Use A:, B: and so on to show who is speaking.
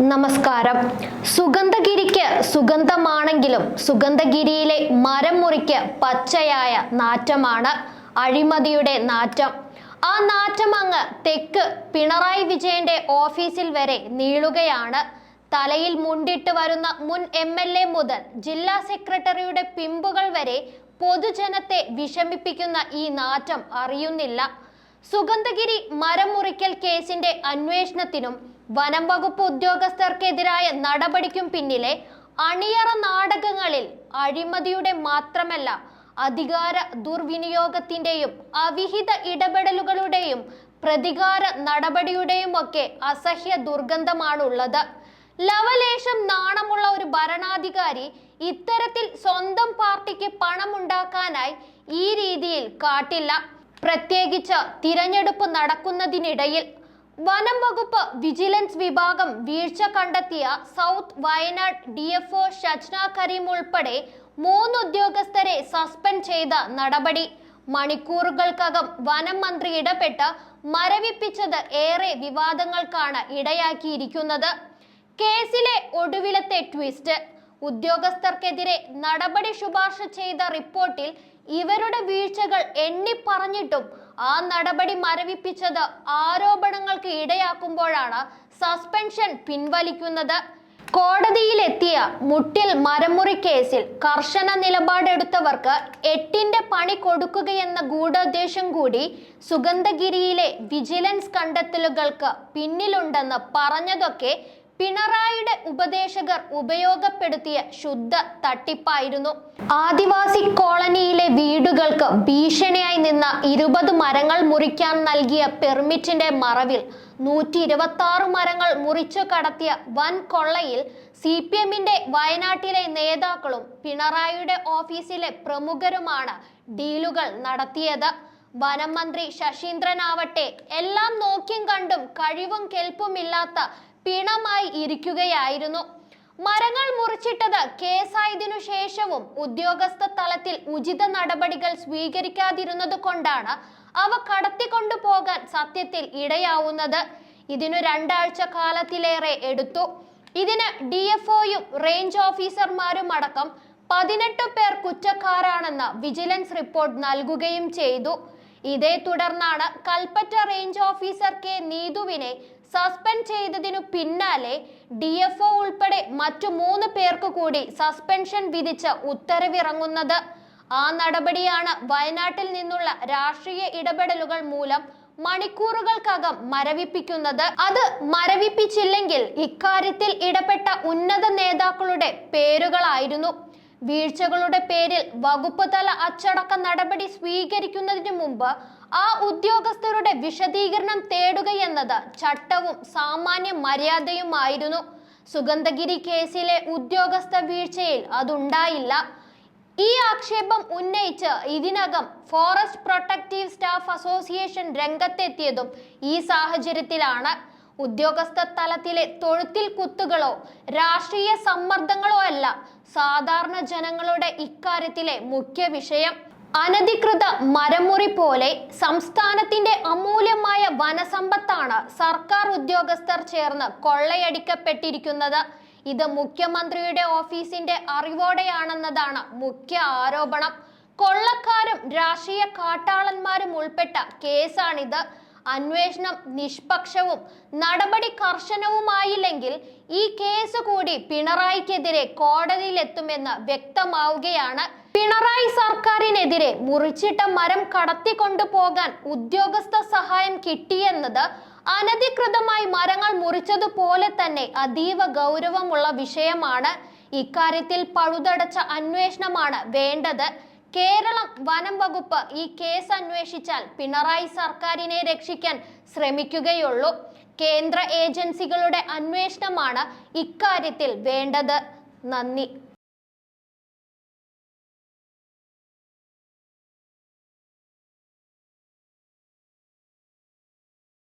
A: നമസ്കാരം. സുഗന്ധഗിരിക്ക് സുഗന്ധമാണെങ്കിലും സുഗന്ധഗിരിയിലെ മരം മുറിക്ക് പച്ചയായ നാറ്റമാണ് അഴിമതിയുടെ നാറ്റം. ആ നാറ്റം അങ്ങ് തെക്ക് പിണറായി വിജയന്റെ ഓഫീസിൽ വരെ നീളുകയാണ്. തലയിൽ മുണ്ടിട്ട് വരുന്ന മുൻ എം എൽ എ മുതൽ ജില്ലാ സെക്രട്ടറിയുടെ പിമ്പുകൾ വരെ പൊതുജനത്തെ വിഷമിപ്പിക്കുന്ന ഈ നാറ്റം അറിയുന്നില്ല. സുഗന്ധഗിരി മരം മുറിക്കൽ കേസിന്റെ അന്വേഷണത്തിനും വനം വകുപ്പ് ഉദ്യോഗസ്ഥർക്കെതിരായ നടപടിക്കും പിന്നിലെ അണിയറ നാടകങ്ങളിൽ അഴിമതിയുടെ മാത്രമല്ല അധികാര ദുർവിനിയോഗത്തിന്റെയും അവിഹിത ഇടപെടലുകളുടെയും പ്രതികാര നടപടിയുടെയും ഒക്കെ അസഹ്യ ദുർഗന്ധമാണുള്ളത്. ലവലേശം നാണമുള്ള ഒരു ഭരണാധികാരി ഇത്തരത്തിൽ സ്വന്തം പാർട്ടിക്ക് പണമുണ്ടാക്കാനായി ഈ രീതിയിൽ കാട്ടില്ല. പ്രത്യേകിച്ച് തിരഞ്ഞെടുപ്പ് നടക്കുന്നതിനിടയിൽ വനം വകുപ്പ് വിജിലൻസ് വിഭാഗം വീഴ്ച കണ്ടെത്തിയ south Wayanad D F O Shajna Kareem ഉൾപ്പെടെ മൂന്ന് ഉദ്യോഗസ്ഥരെ സസ്പെൻഡ് ചെയ്ത നടപടി. മണിക്കൂറുകൾക്കകം വനം മന്ത്രി ഇടപെട്ട് മരവിപ്പിച്ചത് ഏറെ വിവാദങ്ങൾക്കാണ് ഇടയാക്കിയിരിക്കുന്നത്. കേസിലെ ഒടുവിലത്തെ ട്വിസ്റ്റ്. ഉദ്യോഗസ്ഥർക്കെതിരെ നടപടി ശുപാർശ ചെയ്ത റിപ്പോർട്ടിൽ ഇവരുടെ വീഴ്ചകൾ എണ്ണിപ്പറഞ്ഞിട്ടും ആ നടപടി മരവിപ്പിച്ചത് ആരോപണങ്ങൾക്ക് ഇടയാക്കുമ്പോഴാണ് സസ്പെൻഷൻ പിൻവലിക്കുന്നത്. കോടതിയിലെത്തിയ മുട്ടിൽ മരമുറി കേസിൽ കർശന നിലപാടെടുത്തവർക്ക് എട്ടിന്റെ പണി കൊടുക്കുകയെന്ന ഗൂഢോദ്ദേശം കൂടി സുഗന്ധഗിരിയിലെ വിജിലൻസ് കണ്ടെത്തലുകൾക്ക് പിന്നിലുണ്ടെന്ന് പറഞ്ഞതൊക്കെ പിണറായിയുടെ ഉപദേശകർ ഉപയോഗപ്പെടുത്തിയ ശുദ്ധ തട്ടിപ്പായിരുന്നു. ആദിവാസി കോളനിയിലെ വീടുകൾക്ക് ഭീഷണിയായി നിന്ന ഇരുപത് മരങ്ങൾ മുറിക്കാൻ നൽകിയ പെർമിറ്റിന്റെ മറവിൽ നൂറ്റി ഇരുപത്തി ആറ് മരങ്ങൾ മുറിച്ചു കടത്തിയ വൻ കൊള്ളയിൽ സി പി എമ്മിന്റെ വയനാട്ടിലെ നേതാക്കളും പിണറായിയുടെ ഓഫീസിലെ പ്രമുഖരുമാണ് ഡീലുകൾ നടത്തിയത്. വനം മന്ത്രി ശശീന്ദ്രനാവട്ടെ എല്ലാം നോക്കിയും കണ്ടും കഴിവും കെൽപ്പുമില്ലാത്ത പിണമായി ഇരിക്കുകയായിരുന്നു. മരങ്ങൾ മുറിച്ചിട്ടത് കേസായതിനു ശേഷവും ഉദ്യോഗസ്ഥ തലത്തിൽ ഉചിത നടപടികൾ സ്വീകരിക്കാതിരുന്നത് കൊണ്ടാണ് അവ കടത്തിക്കൊണ്ടു പോകാൻ സത്യത്തിൽ ഇടയാവുന്നത്. ഇതിനു രണ്ടാഴ്ച കാലത്തിലേറെ എടുത്തു. ഇതിന് ഡി എഫ് ഒയും റേഞ്ച് ഓഫീസർമാരും അടക്കം പതിനെട്ട് പേർ കുറ്റക്കാരാണെന്ന് വിജിലൻസ് റിപ്പോർട്ട് നൽകുകയും ചെയ്തു. ഇതേ തുടർന്നാണ് കൽപ്പറ്റ റേഞ്ച് ഓഫീസർ കെ നീതുവിനെ സസ്പെൻഡ് ചെയ്തതിനു പിന്നാലെ ഡി എഫ് ഒ ഉൾപ്പെടെ മറ്റു മൂന്ന് പേർക്ക് കൂടി സസ്പെൻഷൻ വിധിച്ച് ഉത്തരവിറങ്ങുന്നത്. ആ നടപടിയാണ് വയനാട്ടിൽ നിന്നുള്ള രാഷ്ട്രീയ ഇടപെടലുകൾ മൂലം മണിക്കൂറുകൾക്കകം മരവിപ്പിക്കുന്നത്. അത് മരവിപ്പിച്ചില്ലെങ്കിൽ ഇക്കാര്യത്തിൽ ഇടപെട്ട ഉന്നത നേതാക്കളുടെ പേരുകളായിരുന്നു. വീഴ്ചകളുടെ പേരിൽ വകുപ്പ് തല അച്ചടക്ക നടപടി സ്വീകരിക്കുന്നതിന് മുമ്പ് ആ ഉദ്യോഗസ്ഥരുടെ വിശദീകരണം തേടുകയെന്നത് ചട്ടവും സാമാന്യ മര്യാദയുമായിരുന്നു. സുഗന്ധഗിരി കേസിലെ ഉദ്യോഗസ്ഥ വീഴ്ചയിൽ അതുണ്ടായില്ല. ഈ ആക്ഷേപം ഉന്നയിച്ച് ഇതിനകം ഫോറസ്റ്റ് പ്രൊട്ടക്റ്റീവ് സ്റ്റാഫ് അസോസിയേഷൻ രംഗത്തെത്തിയതും ഈ സാഹചര്യത്തിലാണ്. ഉദ്യോഗസ്ഥ തലത്തിലെ തൊഴുത്തിൽ കുത്തുകളോ രാഷ്ട്രീയ സമ്മർദ്ദങ്ങളോ അല്ല സാധാരണ ജനങ്ങളുടെ ഇക്കാര്യത്തിലെ മുഖ്യ വിഷയം അനധികൃത മരമുറി പോലെ സംസ്ഥാനത്തിന്റെ അമൂല്യമായ വനസമ്പത്താണ് സർക്കാർ ഉദ്യോഗസ്ഥർ ചേർന്ന് കൊള്ളയടിക്കപ്പെട്ടിരിക്കുന്നത്. ഇത് മുഖ്യമന്ത്രിയുടെ ഓഫീസിന്റെ അറിവോടെയാണെന്നതാണ് മുഖ്യ ആരോപണം. കൊള്ളക്കാരും രാഷ്ട്രീയ കാട്ടാളന്മാരും ഉൾപ്പെട്ട കേസാണിത്. അന്വേഷണം നിഷ്പക്ഷവും നടപടി കർശനവുമായില്ലെങ്കിൽ ഈ കേസ് കൂടി പിണറായിക്കെതിരെ കോടതിയിലെത്തുമെന്ന് വ്യക്തമാവുകയാണ്. പിണറായി സർക്കാരിനെതിരെ മുറിച്ചിട്ട മരം കടത്തിക്കൊണ്ടു പോകാൻ ഉദ്യോഗസ്ഥ സഹായം കിട്ടിയെന്നത് അനധികൃതമായി മരങ്ങൾ മുറിച്ചതുപോലെ തന്നെ അതീവ ഗൗരവമുള്ള വിഷയമാണ്. ഇക്കാര്യത്തിൽ പഴുതടച്ച അന്വേഷണമാണ് വേണ്ടത്. കേരളം വനം വകുപ്പ് ഈ കേസ് അന്വേഷിച്ചാൽ പിണറായി സർക്കാരിനെ രക്ഷിക്കാൻ ശ്രമിക്കുകയുള്ളൂ. കേന്ദ്ര ഏജൻസികളുടെ അന്വേഷണമാണ് ഇക്കാര്യത്തിൽ വേണ്ടത്. നന്ദി.